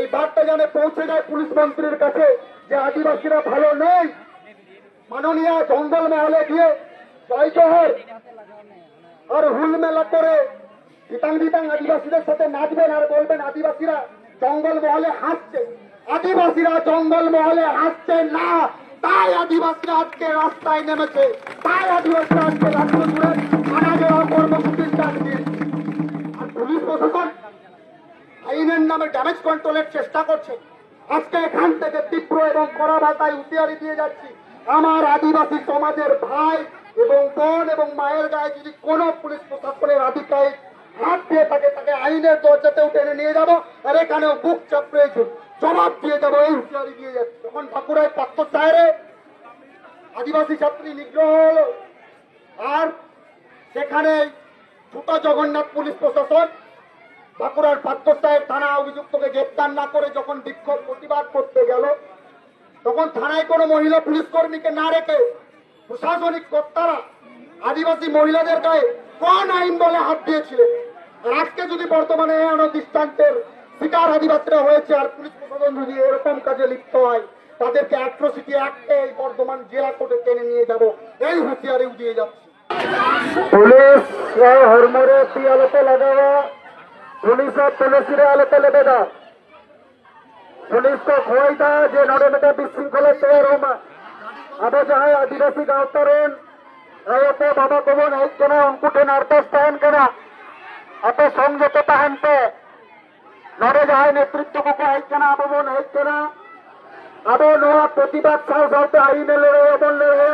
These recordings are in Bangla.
এই বার্তা জানে পৌঁছে যায় পুলিশ মন্ত্রীর কাছে যে আদিবাসীরা ভালো নেই। মাননীয় জঙ্গল মহলে গিয়ে জয় জহর আর হুল মেলা করে দিতাং দিতাং আদিবাসীদের সাথে নাচবেন আর বলবেন, আদিবাসীরা জঙ্গল মহলে হাসছে আদিবাসীরা জঙ্গল মহলে হাসছে না। তাই আদিবাসীরা আজকে রাস্তায় নেমেছে। তাই আদিবাসীরা আজকে রাজ্য জুড়ে যাওয়া কর্মসূচির দিয়েছে আর পুলিশ প্রশাসন আইনের নামে ড্যামেজ কন্ট্রোলের চেষ্টা করছে। আজকে এখান থেকে তীব্র এবং কড়া ভাষায় হুঁশিয়ারি দিয়ে যাচ্ছি। আমার আদিবাসী সমাজের ভাই এবং বোন এবং মায়ের গায়ে যদি কোনো পুলিশ প্রশাসনের আধিকারিক হাত দিয়ে থাকে, তাকে আইনের দরজাতেও টেনে নিয়ে যাব আর এখানেও বুক চাপড়ে জবাব দিয়ে যাব এই হুঁশিয়ারি দিয়ে যাচ্ছে। যখন বাঁকুড়ায় পাত্র চায়রে আদিবাসী ছাত্রী নিগ্রহ হলো। আর সেখানে ছোট জগন্নাথ পুলিশ প্রশাসন বাঁকুড়ার পাত্র সাহেব থানা অভিযুক্তকে গ্রেপ্তার না করে যখন বিক্ষোভ প্রতিবাদ করতে গেল, তখন থানায় কোনো মহিলা পুলিশ কর্মীকে না রেখে প্রশাসনিক কর্তারা আদিবাসী মহিলাদের গায়ে কোন আইন বলে হাত দিয়েছিলেন? আজকে যদি বর্তমানে দৃষ্টান্তের শিকার আদিবাসীরা হয়েছে আর পুলিশ প্রশাসন যদি এরকম কাজে লিপ্ত হয়, তাদেরকে অ্যাট্রোসিটি অ্যাক্টে এই বর্ধমান জেলা কোর্টে টেনে নিয়ে যাব। এই হুঁশিয়ারি দিয়ে যাচ্ছে। পুলিশ হরমরে পিয়ালোতে লাগাওয়া लगावा पुलिस पुलिसरे आलोते लेबेदा पुलिस को खोईदा जे नडे मेटे বিশৃঙ্খলা তৈরি হমা আবো যাহাই আদিবাসী গাঁওতারেন আয়তে বাবা কবন হেজ কেনা উনকু ঠেন আর্তস তাহেন কেনা আতে সংযত তাহেন পে নডে যাহাই নেতৃত্ব কুকু হেজ কেনা আবো বন হেজ কেনা আবো নোয়া প্রতিবাদ সাউ সাউতে আইনে লড়ে এবং লড়ে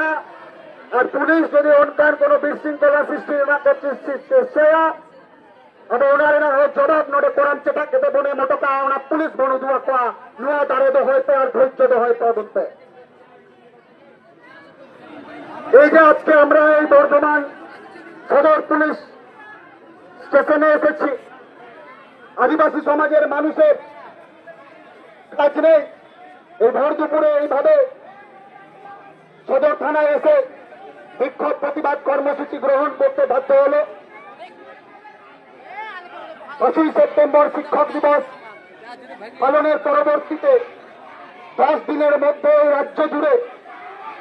আর পুলিশ যদি ওনকার কোন বিশৃঙ্খলা সৃষ্টি না করছে চেষ্টা අද උනාරේ නෝ ජොඩක් නොඩ කොරන් චටක් ගෙත බොනේ මොටකා උනා පුලිස් බොනු දුවකවා නුව තරේ ද হয়তো আর ধৈর্য দ হয়তো বলতে এই যে আজকে আমরা এই বর্ধমান সদর পুলিশ স্টেশনে এসেছি আদিবাসী সমাজের মানুষের কাজ নেই এই ভোর দুপুরে এইভাবে সদর থানায় এসে বিক্ষোভ প্রতিবাদ কর্মসূচি গ্রহণ করতে বাধ্য হলো পঁচিশ সেপ্টেম্বর শিক্ষক দিবস পালনের পরবর্তীতে দশ দিনের মধ্যে রাজ্য জুড়ে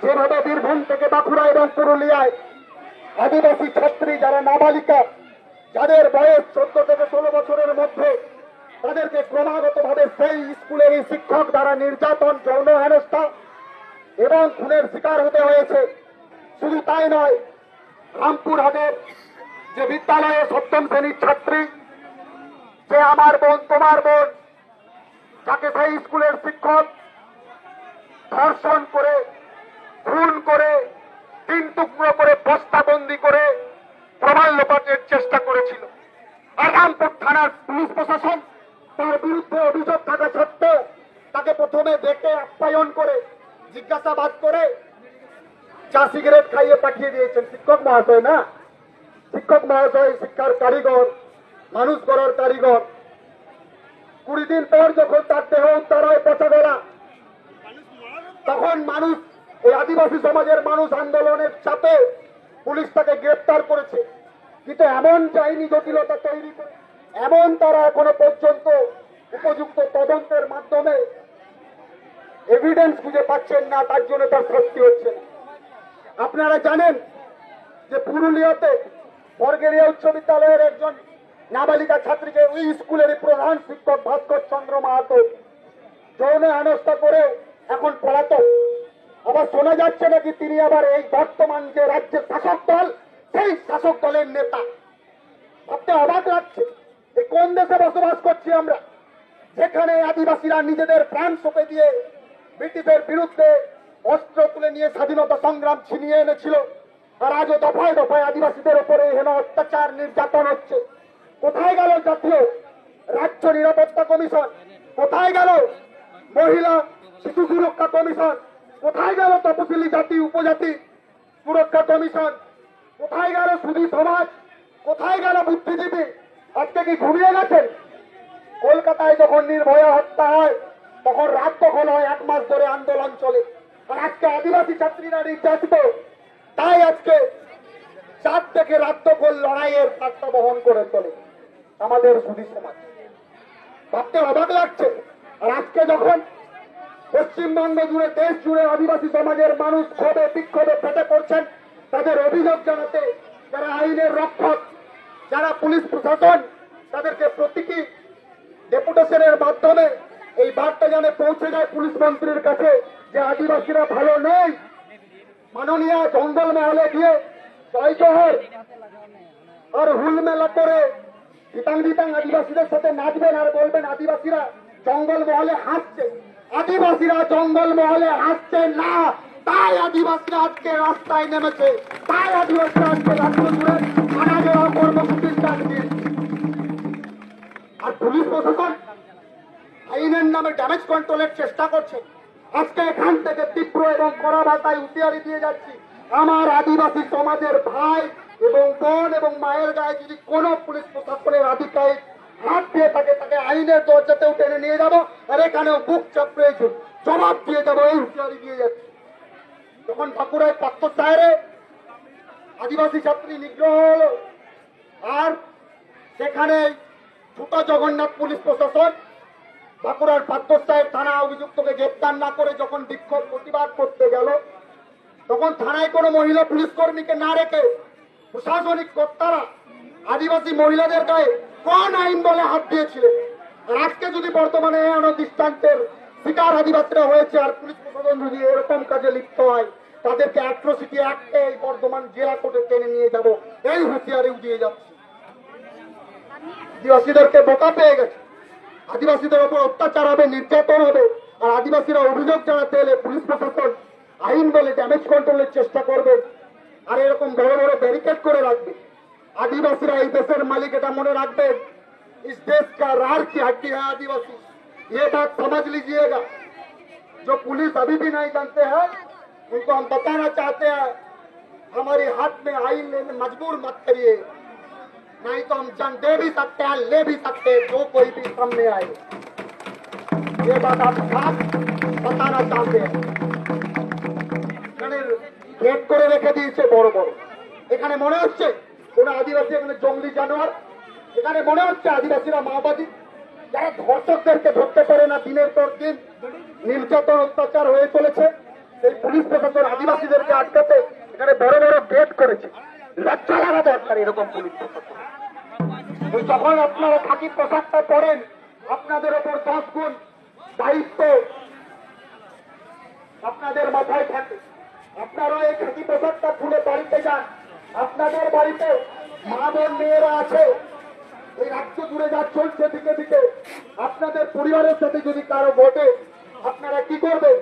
যেভাবে বীরভূম থেকে বাঁকুড়া এবং পুরুলিয়ায় আদিবাসী ছাত্রী যারা নাবালিকা, যাদের বয়স চোদ্দ থেকে ষোলো বছরের মধ্যে, তাদেরকে ক্রমাগত ভাবে সেই স্কুলের এই শিক্ষক দ্বারা নির্যাতন, যৌন হেনস্থা এবং খুনের শিকার হতে হয়েছে। শুধু তাই নয় রামপুর রামপুরহাটের যে বিদ্যালয়ে সপ্তম শ্রেণির ছাত্রী যে আমার বোন, তোমার বোন, যাকে সেই স্কুলের শিক্ষক ধর্ষণ করে, খুন করে, তিন টুকরো করে বস্তাবন্দি করে প্রমাণ লোপাটের চেষ্টা করেছিল। আর রামপুর থানার পুলিশ প্রশাসন তার বিরুদ্ধে অভিযোগ থাকা সত্ত্বেও তাকে প্রথমে ডেকে আপ্যায়ন করে, জিজ্ঞাসাবাদ করে চা সিগারেট খাইয়ে পাঠিয়ে দিয়েছেন। শিক্ষক মহাশয় না? শিক্ষক মহাশয়, শিক্ষার কারিগর মানুষ করার কারিগর। কুড়ি দিন পর যখন তার দেহ উদ্ধার হয় পচা গলা, তখন মানুষ, এই আদিবাসী সমাজের মানুষ আন্দোলনের চাপে পুলিশ তাকে গ্রেপ্তার করেছে। কিন্তু এমন চাইনি জটিলতা তৈরি করে, এমন তারা এখনও পর্যন্ত উপযুক্ত তদন্তের মাধ্যমে এভিডেন্স খুঁজে পাচ্ছেন না, তার জন্য তার শাস্তি হচ্ছে। আপনারা জানেন যে পুরুলিয়াতে বর্গেরিয়া উচ্চ বিদ্যালয়ের একজন নাবালিকা ছাত্রীকে ওই স্কুলেরই প্রধান শিক্ষক ভাস্কর চন্দ্র মাহাতো যৌন হেনস্থা করে এখন পলাতক। আবার শোনা যাচ্ছে নাকি তিনি আবার এই বর্তমান যে রাজ্যের শাসক দল, সেই শাসক দলের নেতা। ভাবতে অবাক লাগছে এই কোন দেশে বসবাস করছি আমরা, যেখানে আদিবাসীরা নিজেদের প্রাণ সঁপে দিয়ে ব্রিটিশের বিরুদ্ধে অস্ত্র তুলে নিয়ে স্বাধীনতা সংগ্রাম ছিনিয়ে এনেছিল। আর আজও দফায় দফায় আদিবাসীদের উপরে হেন অত্যাচার নির্যাতন হচ্ছে। কোথায় গেল জাতীয় রাজ্য নিরাপত্তা কমিশন? কোথায় গেল মহিলা শিশু সুরক্ষা কমিশন? কোথায় গেল তপশিলি জাতি, উপজাতি সুরক্ষা কমিশন? কোথায় গেল সুধী সমাজ? কোথায় গেল বুদ্ধিজীবী? আজকে কি ঘুমিয়ে গেছেন কলকাতায় যখন নির্ভয়া হত্যা হয়, তখন রাত দখল হয়, এক মাস ধরে আন্দোলন চলে। আর আজকে আদিবাসী ছাত্রীরা নির্যাতিত। তাই আজকে চার থেকে রাত লড়াইয়ের বার্তা বহন করে চলে। আমাদের সুধী সমাজ। ভাবতে অবাক লাগছে। আর আজকে যখন পশ্চিমবঙ্গ জুড়ে, দেশ জুড়ে আদিবাসী সমাজের মানুষ ক্ষোভে, বিক্ষোভে ফেটে পড়ছেন, তাদের অভিযোগ জানাতে যারা আইনের রক্ষক, যারা পুলিশ প্রশাসন, তাদেরকে প্রতীকী ডেপুটেশনের মাধ্যমে এই বার্তা জানে পৌঁছে যায় পুলিশ মন্ত্রীর কাছে যে আদিবাসীরা ভালো নেই। মাননীয় জঙ্গল মহলে গিয়ে জয় জহর আর হুল মেলা করে দিতাং দিতাং আদিবাসীদের সাথে নাচবেন আর বলবেন, আদিবাসীরা জঙ্গল মহলে হাসছে আদিবাসীরা জঙ্গল মহলে হাসছে না। তাই আদিবাসীরা আজকে রাস্তায় নেমেছে। তাই আদিবাসীরা আজকে মানা দেওয়া কর্মসূচির ডাক দিয়েছে আর পুলিশ প্রশাসন আইনের নামে ড্যামেজ কন্ট্রোলের চেষ্টা করছে। আজকে এখান থেকে তীব্র এবং কড়া ভাষায় হুঁশিয়ারি দিয়ে যাচ্ছি। আমার আদিবাসী সমাজের ভাই এবং বোন এবং মায়ের গায়ে যদি কোনো পুলিশ প্রশাসনের আধিকারিক হাত দিয়ে থাকে, তাকে আইনের দরজাতেও টেনে নিয়ে যাব আর এখানেও বুক চাপড়ে জবাব দিয়ে যাব, এই হুঁশিয়ারি দিয়ে যাচ্ছে। যখন বাঁকুড়ায় পাত্র চায়রে আদিবাসী ছাত্রী নিগ্রহ হলো। আর সেখানে ছোট জগন্নাথ পুলিশ প্রশাসন বাঁকুড়ার পাত্রসাহেব থানা অভিযুক্তকে গ্রেপ্তার না করে যখন বিক্ষোভ প্রতিবাদ করতে গেল, তখন থানায় কোনো মহিলা পুলিশ কর্মীকে না রেখে প্রশাসনিক কর্তারা আদিবাসী মহিলাদের গায়ে কোন আইন বলে হাত দিয়েছিলেন? আজকে যদি বর্তমানে এমন দৃষ্টান্তের শিকার আদিবাসীরা হয়েছে আর পুলিশ প্রশাসন যদি এরকম কাজে লিপ্ত হয়, তাদেরকে অ্যাট্রোসিটি অ্যাক্টে এই বর্ধমান জেলা কোর্টে টেনে নিয়ে যাব। এই হুঁশিয়ারি উঠিয়ে যাচ্ছে। আদিবাসীদেরকে বোকা পেয়ে গেছে। আদিবাসীদের উপর অত্যাচার হবে, নির্যাতন হবে। আর আদিবাসীরা অভিযোগ জানাতে এলে পুলিশ প্রশাসন আইন বলে ড্যামেজ কন্ট্রোলের চেষ্টা করবে। আর এরকম বড় বড় ব্যারিকেড করে রাখবে আদিবাসীরা এই দেশের মালিক এটা মনে রাখবেন इस देश का रार की हड्डी है आदिवासी ये बात समझ लीजिएगा जो पुलिस अभी भी नहीं जानते हैं उनको हम बताना चाहते हैं हमारे हाथ में आइन लेने मजबूर मत करिए नहीं तो हम जान दे भी सकते हैं ले भी सकते हैं जो कोई भी सामने आए ये बात आप साफ बताना चाहते हैं এখানে গেট করে রেখে দিয়েছে বড় বড়। এখানে মনে হচ্ছে কোন আদিবাসী এখানে জঙ্গলি জানোয়ার? এখানে মনে হচ্ছে আদিবাসীরা মাওবাদী? যারা ধর্ষকদেরকে ধরতে পারে না দিনের পর দিন, নির্যাতন, অত্যাচার হয়ে চলেছে, সেই পুলিশ প্রশাসন আদিবাসীদেরকে আটকাতে এখানে বড় বড় গেট করেছে। দরকার এরকম পুলিশ যখন আপনারা খাকি পোশাকটা পরেন, আপনাদের ওপর দশ গুণ দায়িত্ব আপনাদের মাথায় থাকে। আপনারা এই খাকি পোশাকটা খুলে বাড়িতে যান। আপনাদের বাড়িতে মা বোন মেয়েরা আছে, এই রাজ্য জুড়ে যা চলছে দিকে দিকে, আপনাদের পরিবারের সাথে যদি কারও ঘটে, আপনারা কি করবেন?